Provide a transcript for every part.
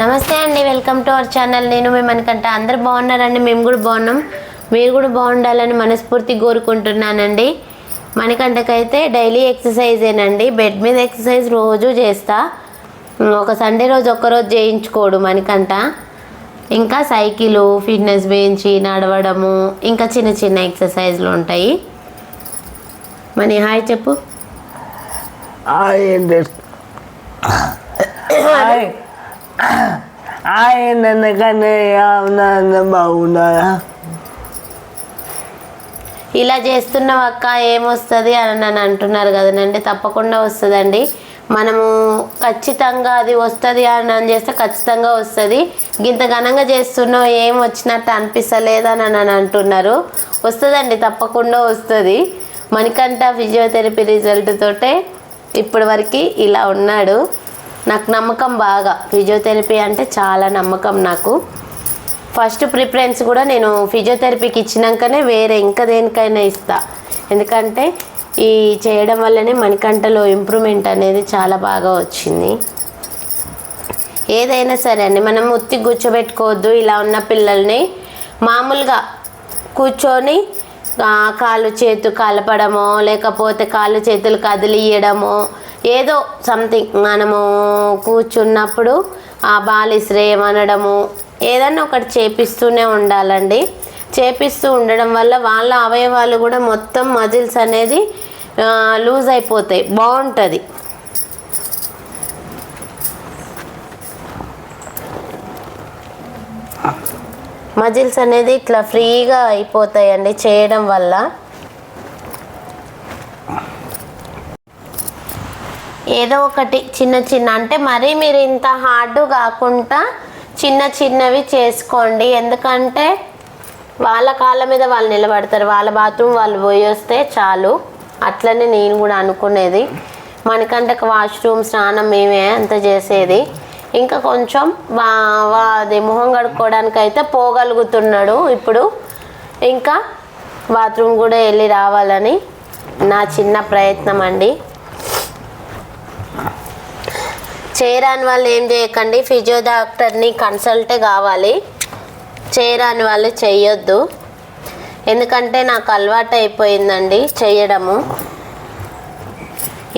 నమస్తే అండి welcome to our channel. నేను మేము మనకంట అందరు బాగున్నారండి? మేము కూడా బాగున్నాం. మీరు కూడా బాగుండాలని మనస్ఫూర్తి కోరుకుంటున్నానండి. మనకంటకైతే డైలీ ఎక్సర్సైజేనండి బెడ్ మీద ఎక్సర్సైజ్ రోజు చేస్తా. ఒక సండే రోజు ఒక్కరోజు చేయించుకోడు మనకంట ఇంకా సైకిలు ఫిట్నెస్ బెంచి నడవడము ఇంకా చిన్న చిన్న ఎక్సర్సైజ్లు ఉంటాయి. మనీ హాయ్ చెప్పు. బాగున్నారా? ఇలా చేస్తున్నాం అక్క ఏమొస్తుంది? అని నన్ను అంటున్నారు కదనండి తప్పకుండా వస్తుందండి. మనము ఖచ్చితంగా అది వస్తుంది అని అని చేస్తే ఖచ్చితంగా వస్తుంది. ఇంత ఘనంగా చేస్తున్నావు ఏం వచ్చినట్టు అనిపిస్తలేదు అని నన్ను అంటున్నారు. వస్తుందండి తప్పకుండా వస్తుంది. మణికంఠ ఫిజియోథెరపీ రిజల్ట్ తోటే ఇప్పటి వరకు ఇలా ఉన్నాడు. నాకు నమ్మకం బాగా. ఫిజియోథెరపీ అంటే చాలా నమ్మకం నాకు. ఫస్ట్ ప్రిఫరెన్స్ కూడా నేను ఫిజియోథెరపీకి ఇచ్చినాకనే వేరే ఇంకా దేనికైనా ఇస్తా. ఎందుకంటే ఈ చేయడం వల్లనే మణికంఠలో ఇంప్రూవ్మెంట్ అనేది చాలా బాగా వచ్చింది. ఏదైనా సరే అండి మనం ఉత్తి కూర్చోబెట్టుకోవద్దు. ఇలా ఉన్న పిల్లల్ని మామూలుగా కూర్చొని కాళ్ళు చేతు కలపడమో లేకపోతే కాళ్ళు చేతులు కదిలియడమో ఏదో సంథింగ్ మనము కూర్చున్నప్పుడు ఆ బాలిశ్రేయం అనడము ఏదన్నా ఒకటి చేపిస్తూనే ఉండాలండి. చేపిస్తూ ఉండడం వల్ల వాళ్ళ అవయవాలు కూడా మొత్తం మజిల్స్ అనేది లూజ్ అయిపోతాయి. బాగుంటుంది. మజిల్స్ అనేది ఇట్లా ఫ్రీగా అయిపోతాయండి చేయడం వల్ల. ఏదో ఒకటి చిన్న చిన్న అంటే మరీ మీరు ఇంత హార్డ్ కాకుండా చిన్న చిన్నవి చేసుకోండి. ఎందుకంటే వాళ్ళ కాళ్ళ మీద వాళ్ళు నిలబడతారు. వాళ్ళ బాత్రూమ్ వాళ్ళు పోయి వస్తే చాలు. అట్లనే నేను కూడా అనుకునేది. మనకంటే వాష్రూమ్ స్నానం మేమే అంత చేసేది. ఇంకా కొంచెం అది మొహం కడుక్కోవడానికి అయితే పోగలుగుతున్నాడు ఇప్పుడు. ఇంకా బాత్రూమ్ కూడా వెళ్ళి రావాలని నా చిన్న ప్రయత్నం అండి. చేయరాని వాళ్ళు ఏం చేయకండి ఫిజియో డాక్టర్ని కన్సల్టే కావాలి. చేయరాని వాళ్ళు చేయొద్దు ఎందుకంటే నాకు అలవాటు అయిపోయిందండి చేయడము.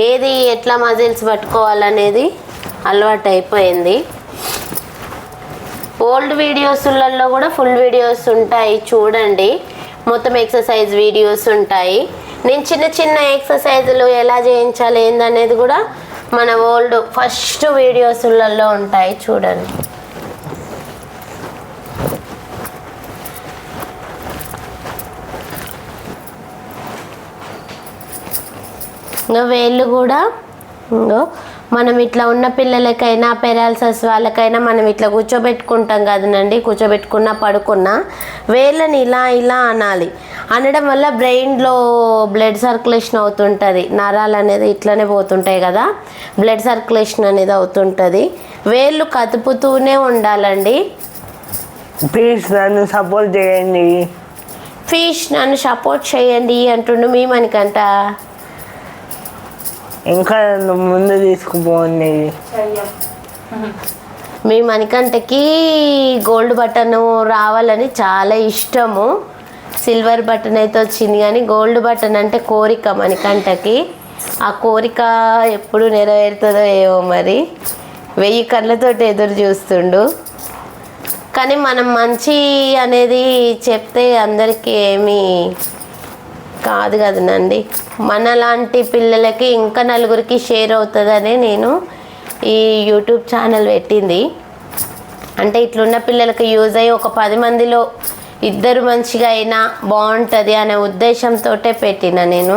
ఏది ఎట్లా మజిల్స్ పట్టుకోవాలనేది అలవాటు అయిపోయింది ఓల్డ్ వీడియోస్లలో కూడా ఫుల్ వీడియోస్ ఉంటాయి చూడండి. మొత్తం ఎక్సర్సైజ్ వీడియోస్ ఉంటాయి. నేను చిన్న చిన్న ఎక్సర్సైజులు ఎలా చేయించాలి ఏందనేది కూడా మన ఓల్డ్ ఫస్ట్ వీడియోస్లలో ఉంటాయి చూడండి. ఇంకా వేళ్ళు కూడా ఇంకో మనం ఇట్లా ఉన్న పిల్లలకైనా పెరాలసిస్ వాళ్ళకైనా మనం ఇట్లా కూర్చోబెట్టుకుంటాం కదనండి. కూర్చోబెట్టుకున్నా పడుకున్నా వేళ్ళని ఇలా ఇలా అనాలి. అనడం వల్ల బ్రెయిన్లో బ్లడ్ సర్క్యులేషన్ అవుతుంటుంది. నరాలు అనేది ఇట్లనే పోతుంటాయి కదా. బ్లడ్ సర్క్యులేషన్ అనేది అవుతుంటుంది. వేళ్ళు కదుపుతూనే ఉండాలండి. ప్లీజ్ నన్ను సపోర్ట్ చేయండి. ఫిష్ నన్ను సపోర్ట్ చేయండి అంటుండు మీ మనకంట ఇంకా ముందు తీసుకుపోండి. మీ మణికంటకి గోల్డ్ బటన్ రావాలని చాలా ఇష్టము. సిల్వర్ బటన్ అయితే వచ్చింది కానీ గోల్డ్ బటన్ అంటే కోరిక మణికంటకి ఆ కోరిక ఎప్పుడు నెరవేరుతుందో ఏమో మరి. వెయ్యి కళ్ళతోటి ఎదురు చూస్తుండు. కానీ మనం మంచి అనేది చెప్తే అందరికీ ఏమీ కాదు కదనండి. మనలాంటి పిల్లలకి ఇంకా నలుగురికి షేర్ అవుతుందని నేను ఈ యూట్యూబ్ ఛానల్ పెట్టింది. అంటే ఇట్లున్న పిల్లలకి యూజ్ అయ్యి ఒక పది మందిలో ఇద్దరు మంచిగా అయినా బాగుంటుంది అనే ఉద్దేశంతో పెట్టిన నేను.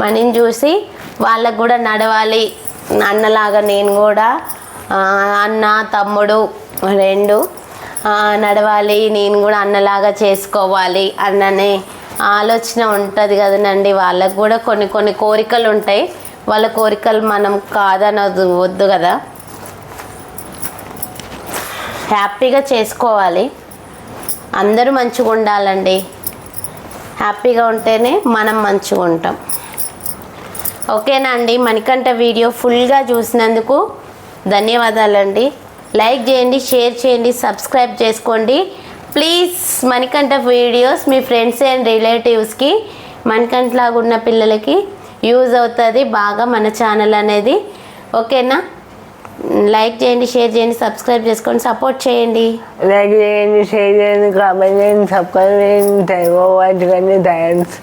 మనీని చూసి వాళ్ళకు కూడా నడవాలి. అన్నలాగా నేను కూడా అన్న తమ్ముడు రెండు నడవాలి నేను కూడా అన్నలాగా చేసుకోవాలి అన్ననే ఆలోచన ఉంటుంది కదనండి. వాళ్ళకు కూడా కొన్ని కొన్ని కోరికలు ఉంటాయి. వాళ్ళ కోరికలు మనం కాదనదు వద్దు కదా. హ్యాపీగా చేసుకోవాలి. అందరూ మంచిగా ఉండాలండి. హ్యాపీగా ఉంటేనే మనం మంచిగా ఉంటాం. ఓకేనా అండి? మణికంఠ వీడియో ఫుల్గా చూసినందుకు ధన్యవాదాలండి. లైక్ చేయండి షేర్ చేయండి సబ్స్క్రైబ్ చేసుకోండి. ప్లీజ్ మణికంఠ వీడియోస్ మీ ఫ్రెండ్స్ అండ్ రిలేటివ్స్కి మణికంఠ లాగా ఉన్న పిల్లలకి యూజ్ అవుతుంది బాగా మన ఛానల్ అనేది. ఓకేనా? లైక్ చేయండి షేర్ చేయండి సబ్స్క్రైబ్ చేసుకోండి సపోర్ట్ చేయండి. లైక్ చేయండి షేర్ చేయండి కామెంట్ చేయండి సబ్స్క్రైబ్ చేయండి థ్యాంక్ థ్యాంక్స్